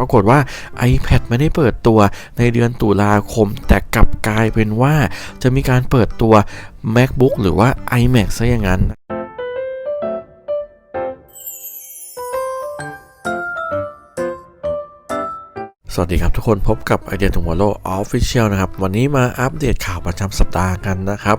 ปรากฏว่า iPad ไม่ได้เปิดตัวในเดือนตุลาคม แต่กลับกลายเป็นว่าจะมีการเปิดตัว MacBook หรือว่า iMac ซะอย่างนั้นสวัสดีครับทุกคนพบกับไอเดียถึงวอลโลออฟฟิเชียลนะครับ วันนี้มาอัปเดตข่าวประจำสัปดาห์กันนะครับ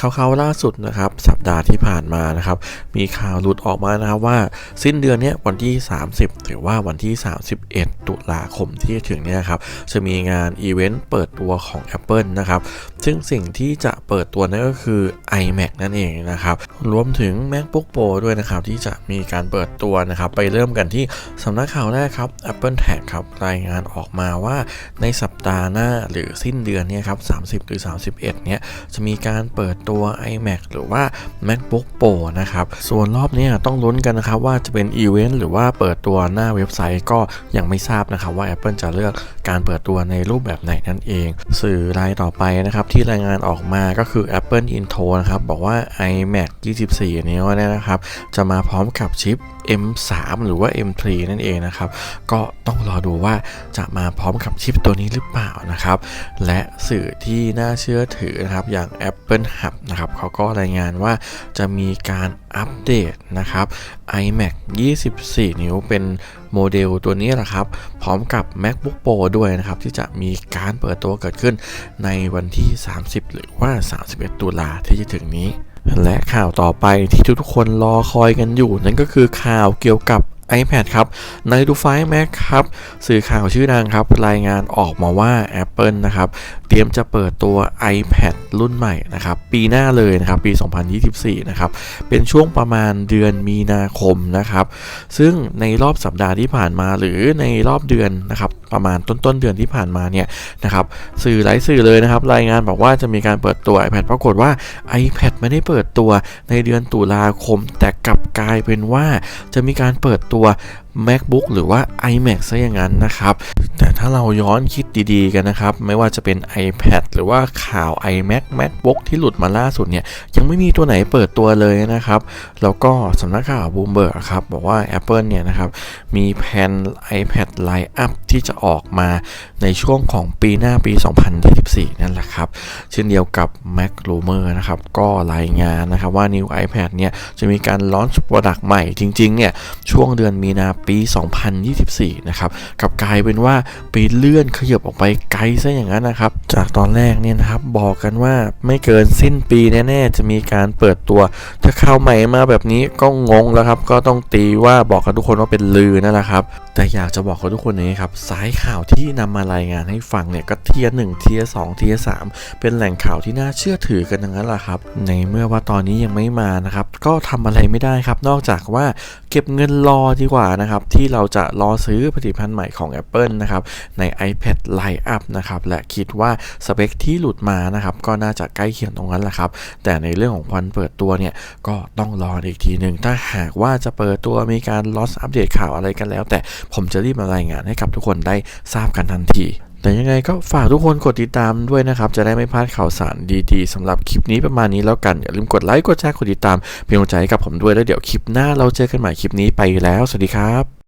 ข่าวๆล่าสุดนะครับ สัปดาห์ที่ผ่านมานะครับ มีข่าวหลุดออกมานะครับว่าสิ้นเดือนนี้วันที่ 30 หรือว่าวันที่ 31 ตุลาคมที่จะถึงเนี่ยครับจะมีงานอีเวนต์เปิดตัวของ Apple นะครับซึ่งสิ่งที่จะเปิดตัวนั่นก็คือ iMac นั่นเองนะครับรวมถึง MacBook Pro ด้วยนะครับที่จะมีการเปิดตัวนะครับไปเริ่มกันที่สำนักข่าวแรกครับ Apple Tag ครับรายงานออกมาว่าในสัปดาห์หน้าหรือสิ้นเดือนเนี่ยครับ30 หรือ 31 เนี่ยจะมีการเปิดตัวัว iMac หรือว่า MacBook Pro นะครับ ส่วนรอบนี้ต้องลุ้นกันนะครับว่าจะเป็นอีเวนต์หรือว่าเปิดตัวหน้าเว็บไซต์ก็ยังไม่ทราบนะครับว่า Apple จะเลือกการเปิดตัวในรูปแบบไหนนั่นเอง สื่อรายต่อไปนะครับที่รายงานออกมาก็คือ Apple Intro นะครับบอกว่า iMac 24 นิ้วเนี่ยนะครับจะมาพร้อมกับชิป M3 หรือว่า M3 นั่นเองนะครับ ก็ต้องรอดูว่าจะมาพร้อมกับชิปตัวนี้หรือเปล่านะครับ และสื่อที่น่าเชื่อถือนะครับอย่าง Apple Hub นะครับเขาก็รายงานว่าจะมีการอัปเดตนะครับ iMac 24 นิ้วเป็นโมเดลตัวนี้แหละครับ พร้อมกับ MacBook Pro ด้วยนะครับ ที่จะมีการเปิดตัวเกิดขึ้นในวันที่ 30 หรือว่า 31 ตุลาที่จะถึงนี้ และข่าวต่อไปที่ทุกคนรอคอยกันอยู่ นั่นก็คือข่าวเกี่ยวกับ iPad ครับในดูไฟ Mac ครับ สื่อข่าวชื่อดังครับ รายงานออกมาว่า Apple นะครับ เตรียมจะเปิดตัว iPad รุ่นใหม่นะครับ ปีหน้าเลยนะครับ ปี 2024 นะครับ เป็นช่วงประมาณเดือนมีนาคมนะครับ ซึ่งในรอบสัปดาห์ที่ผ่านมาหรือในรอบเดือนนะครับ ประมาณต้นต้นเดือนที่ผ่านมาเนี่ยนะครับสื่อหลายสื่อเลยนะครับรายงานบอกว่าจะมีการเปิดตัว iPad ปรากฏว่า iPad ไม่ได้เปิดตัวในเดือนตุลาคม แต่กลับกลายเป็นว่าจะมีการเปิดตัว MacBook หรือว่า iMac ซะอย่างนั้นนะครับ แต่ถ้าเราย้อนคิดดีๆกันนะครับ ไม่ว่าจะเป็น iPad หรือว่าข่าว iMac MacBook ที่หลุดมาล่าสุดเนี่ย ยังไม่มีตัวไหนเปิดตัวเลยนะครับ แล้วก็สำนักข่าวบูมเบิร์กครับ บอกว่า Apple เนี่ยนะครับ มีแผน iPad Line-up ที่จะออกมาในช่วงของปีหน้าปี 2024 นั่นแหละครับ เช่นเดียวกับ Mac Rumor นะครับ ก็รายงานนะครับว่า New iPad เนี่ยจะมีการลอนช์โปรดักต์ใหม่จริงๆเนี่ยช่วงเดือนมีนาปี 2024 นะครับกับกลายเป็นว่าไปเลื่อนขยับออกไปไกลซะอย่างนั้นนะครับ จากตอนแรกเนี่ยนะครับบอกกันว่าไม่เกินสิ้นปีแน่ๆ จะมีการเปิดตัว ถ้าข่าวใหม่มาแบบนี้ก็งงแล้วครับ ก็ต้องตีว่าบอกกับทุกคนว่าเป็นลือนั่นแหละครับ แต่อยากจะบอกกับทุกคนนี้ครับสายข่าวที่นำมารายงานให้ฟังเนี่ยก็เทียร์หนึ่งเทียร์สองเทียร์สามเป็นแหล่งข่าวที่น่าเชื่อถือกันทั้งนั้นแหละครับ ในเมื่อว่าตอนนี้ยังไม่มานะครับ ก็ทำอะไรไม่ได้ครับ นอกจากว่าเก็บเงินรอดีกว่านะครับที่เราจะรอซื้อผลิตภัณฑ์ใหม่ของ Apple นะครับใน iPad Line-up นะครับและคิดว่าสเปคที่หลุดมานะครับก็น่าจะใกล้เคียงตรงนั้นแหละครับ แต่ในเรื่องของวันเปิดตัวเนี่ยก็ต้องรออีกทีหนึ่งถ้าหากว่าจะเปิดตัวมีการลอสอัปเดตข่าวอะไรกันแล้ว แต่ผมจะรีบมารายงานให้กับทุกคนได้ทราบกันทันทีแต่ยังไงก็ฝากทุกคนกดติดตามด้วยนะครับ จะได้ไม่พลาดข่าวสารดีๆสำหรับคลิปนี้ประมาณนี้แล้วกัน อย่าลืมกดไลค์กดแชร์กดติดตามเป็นกำลังใจให้กับผมด้วยแล้วเดี๋ยวคลิปหน้าเราเจอกันใหม่คลิปนี้ไปแล้ว สวัสดีครับ